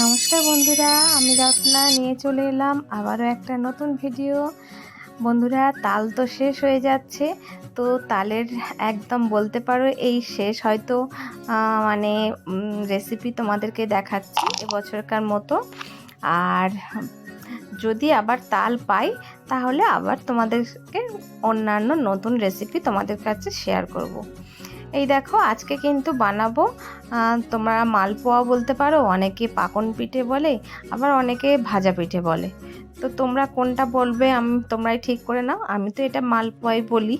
নমস্কার বন্ধুরা, আমি রত্না, নিয়ে চলে এলাম আবারও একটা নতুন ভিডিও বন্ধুরা, তাল তো শেষ হয়ে যাচ্ছে, তো তালের একদম বলতে পারো এই শেষ, হয়তো মানে রেসিপি তোমাদেরকে দেখাচ্ছি এবছরকার মতো আর যদি আবার তাল পাই, তাহলে আবার তোমাদেরকে অন্যান্য নতুন রেসিপি তোমাদের কাছে শেয়ার করব। এই দেখো, আজকে কিন্তু বানাবো তোমরা মালপোয়া বলতে পারো, অনেকে পাকন পিঠে বলে, আবার অনেকে ভাজা পিঠে বলে। তো তোমরা কোনটা বলবে আমি, তোমরাই ঠিক করে নাও। আমি তো এটা মালপোয়াই বলি।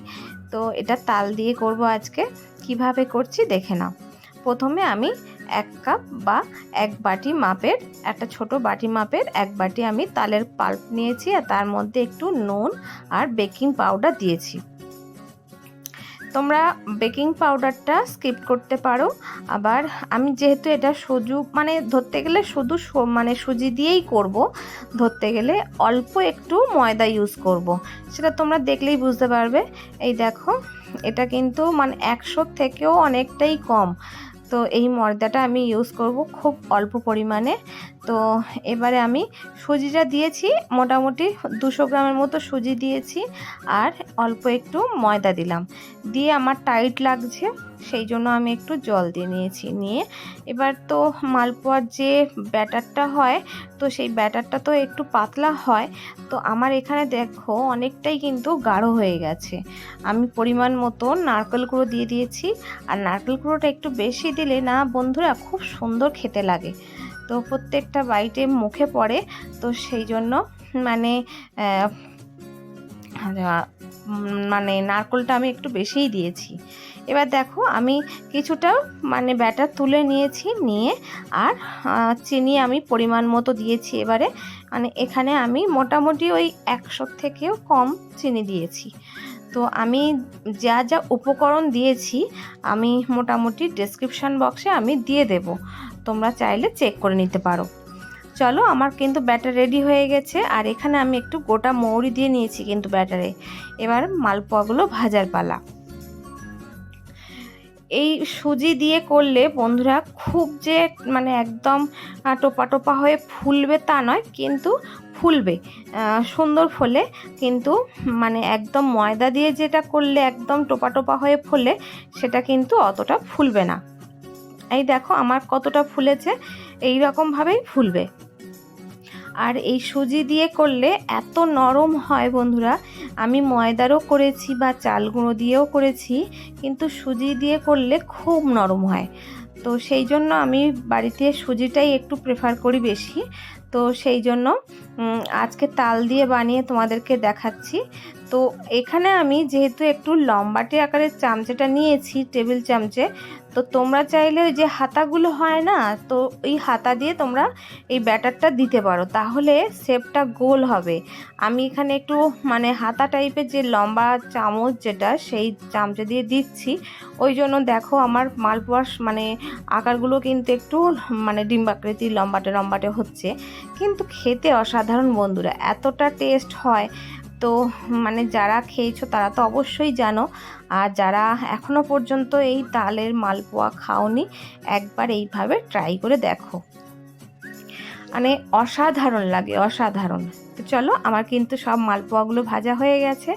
তো এটা তাল দিয়ে করব আজকে। কীভাবে করছি দেখে নাও। প্রথমে আমি এক কাপ বা এক বাটি মাপের, একটা ছোট বাটি মাপের এক বাটি আমি তালের পাল্প নিয়েছি, আর তার মধ্যে একটু নুন আর বেকিং পাউডার দিয়েছি। তোমরা বেকিং পাউডারটা স্কিপ করতে পারো। আবার আমি যেহেতু এটা সুজু মানে ধরতে গেলে শুধু মানে সুজি দিয়েই করব। ধরতে গেলে অল্প একটু ময়দা ইউজ করব। সেটা তোমরা দেখলেই বুঝতে পারবে। এই দেখো, এটা কিন্তু মানে একশোর থেকেও অনেকটাই কম। তো এই ময়দাটা আমি ইউজ করব খুব অল্প পরিমাণে। তো এবারে আমি সুজিটা দিয়েছি, মোটামুটি দুশো গ্রামের মতো সুজি দিয়েছি আর অল্প একটু ময়দা দিলাম। দিয়ে আমার টাইট লাগছে। সেই জন্য আমি একটু জল দিয়ে নিয়েছি, নিয়ে এবার তো মালপোয়ার যে ব্যাটারটা হয়, তো সেই ব্যাটারটা তো একটু পাতলা হয়, তো আমার এখানে দেখো অনেকটাই কিন্তু গাঢ় হয়ে গেছে। আমি পরিমাণ মতো নারকেল গুঁড়ো দিয়ে দিয়েছি, আর নারকেল গুঁড়োটা একটু বেশি দিলে না বন্ধুরা খুব সুন্দর খেতে লাগে। তো প্রত্যেকটা বাইটে মুখে পড়ে, তো সেই জন্য মানে মানে নারকেলটা আমি একটু বেশিই দিয়েছি। এবার দেখো, আমি কিছুটা মানে ব্যাটার তুলে নিয়েছি, নিয়ে আর চিনি আমি পরিমাণ মতো দিয়েছি এবারে। মানে এখানে আমি মোটামুটি ওই একশো থেকেও কম চিনি দিয়েছি। তো আমি যা যা উপকরণ দিয়েছি, আমি মোটামুটি ডেসক্রিপশান বক্সে আমি দিয়ে দেব। তোমরা চাইলে চেক করে নিতে পারো। চলো, আমার কিন্তু ব্যাটার রেডি হয়ে গেছে। আর এখানে আমি একটু গোটা মৌরি দিয়ে নিয়েছি কিন্তু ব্যাটারে এবার মালপোয়াগুলো ভাজার পালা। এই সুজি দিয়ে করলে বন্ধুরা খুব যে মানে একদম টোপা টোপা হয়ে ফুলবে তা নয়, কিন্তু ফুলবে। সুন্দর ফলে, কিন্তু মানে একদম ময়দা দিয়ে যেটা করলে একদম টোপা টোপা হয়ে ফোলে, সেটা কিন্তু অতটা ফুলবে না। এই দেখো আমার কতটা ফুলেছে, এই রকমভাবেই ফুলবে। আর এই সুজি দিয়ে করলে এত নরম হয় বন্ধুরা। আমি ময়দারও করেছি বা চাল গুঁড়ো দিয়েও করেছি, কিন্তু সুজি দিয়ে করলে খুব নরম হয়। তো সেই জন্য আমি বাড়িতে সুজিটাই একটু প্রেফার করি বেশি। তো সেই জন্য আজকে তাল দিয়ে বানিয়ে তোমাদেরকে দেখাচ্ছি। তো এখানে আমি যেহেতু একটু লম্বাটে আকারের চামচেটা নিয়েছি, টেবিল চামচে, তো তোমরা চাইলে ওই যে হাতাগুলো হয় না, তো ওই হাতা দিয়ে তোমরা এই ব্যাটারটা দিতে পারো। তাহলে শেপটা গোল হবে। আমি এখানে একটু মানে হাতা টাইপের যে লম্বা চামচ যেটা, সেই চামচে দিয়ে দিচ্ছি। ওই জন্য দেখো আমার মালপোয়ার মানে আকারগুলো কিন্তু একটু মানে ডিম্বাকৃতি, লম্বাটে লম্বাটে হচ্ছে। কিন্তু খেতে অসাধারণ বন্ধুরা, এতটা টেস্ট হয়। তো মানে যারা খেয়েছো তারা তো অবশ্যই জানো। আর যারা এখনও পর্যন্ত এই তালের মালপোয়া খাওনি, একবার এইভাবে ট্রাই করে দেখো। মানে অসাধারণ লাগে, অসাধারণ। তো চলো, আমার কিন্তু সব মালপোয়াগুলো ভাজা হয়ে গেছে।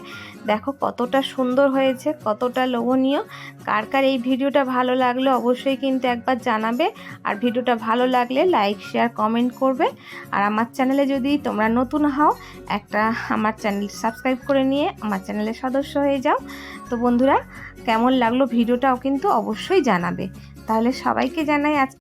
দেখো কতটা সুন্দর হয়েছে, কতটা লোভনীয়। কার কার এই ভিডিওটা ভালো লাগলে অবশ্যই কিন্তু একবার জানাবে। আর ভিডিওটা ভালো লাগলে লাইক, শেয়ার, কমেন্ট করবে। আর আমার চ্যানেলে যদি তোমরা নতুন হও, একটা আমার চ্যানেল সাবস্ক্রাইব করে নিয়ে আমার চ্যানেলের সদস্য হয়ে যাও। তো বন্ধুরা, কেমন লাগল ভিডিওটাও কিন্তু অবশ্যই জানাবে। তাহলে সবাইকে জানাই আজ